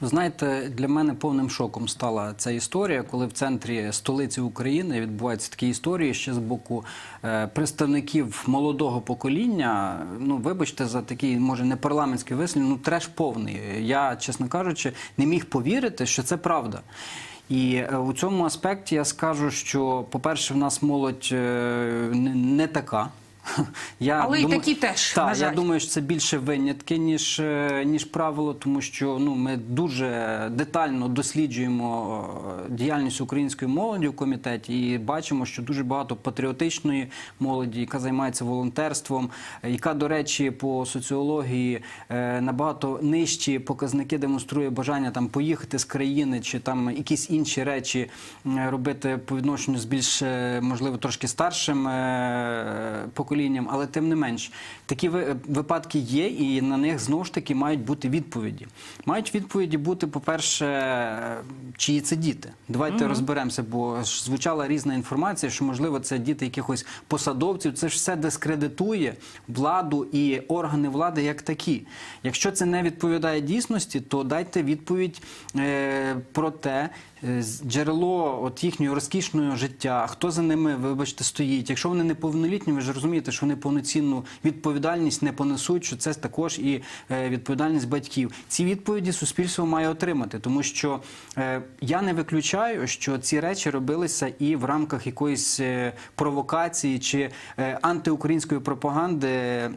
Ви знаєте, для мене повним шоком стала ця історія, коли в центрі столиці України відбуваються такі історії ще з боку е, представників молодого покоління. Ну, вибачте, за такий, може, не парламентський вислів, ну треш повний. Я, чесно кажучи, не міг повірити, що це правда. І е, у цьому аспекті я скажу, що, по-перше, в нас молодь е, не така. Я Але і такі теж, Так, на я думаю, що це більше винятки, ніж, е, ніж правило, тому що ну, ми дуже детально досліджуємо е, діяльність української молоді в комітеті і бачимо, що дуже багато патріотичної молоді, яка займається волонтерством, е, яка, до речі, по соціології набагато нижчі показники демонструє бажання там поїхати з країни чи там якісь інші речі робити по відношенню з більш можливо трошки старшим е, поколінням, але тим не менш такі ви- випадки є, і на них знову ж таки мають бути відповіді. Мають відповіді бути, по-перше, чиї це діти. Давайте розберемося, бо звучала різна інформація, що можливо це діти якихось посадовців. Це ж все дискредитує владу і органи влади як такі. Якщо це не відповідає дійсності, то дайте відповідь е, про те. е, Джерело от їхнього розкішного життя, хто за ними, вибачте, стоїть. Якщо вони неповнолітні, ви ж розумієте, що вони повноцінну відповідальність не понесуть, що це також і е, відповідальність батьків. Ці відповіді суспільство має отримати, тому що е, я не виключаю, що ці речі робилися і в рамках якоїсь е, провокації чи антиукраїнської пропаганди.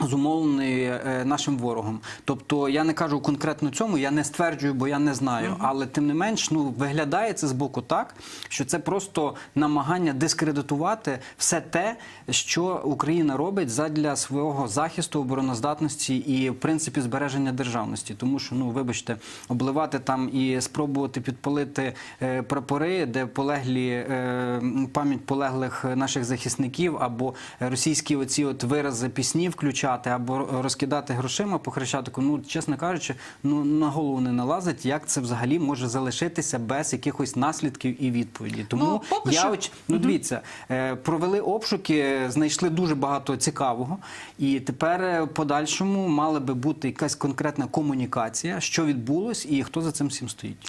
Зумовлений е, нашим ворогом, тобто я не кажу конкретно цьому, я не стверджую, бо я не знаю. Але тим не менш, ну виглядає це з боку так, що це просто намагання дискредитувати все те, що Україна робить задля свого захисту, обороноздатності і, в принципі, збереження державності. Тому що, ну вибачте, обливати там і спробувати підпалити е, прапори, де полеглі е, пам'ять полеглих наших захисників, або російські оці от вирази пісні включати, або розкидати грошима по хрещатику. Ну, чесно кажучи, ну на голову не налазить, як це взагалі може залишитися без якихось наслідків і відповіді. Тому Ну, поки я що- оч... ну, дивіться, е, провели обшуки, знайшли дуже багато цікавого, і тепер е, подальшому мала би бути якась конкретна комунікація, що відбулось і хто за цим всім стоїть.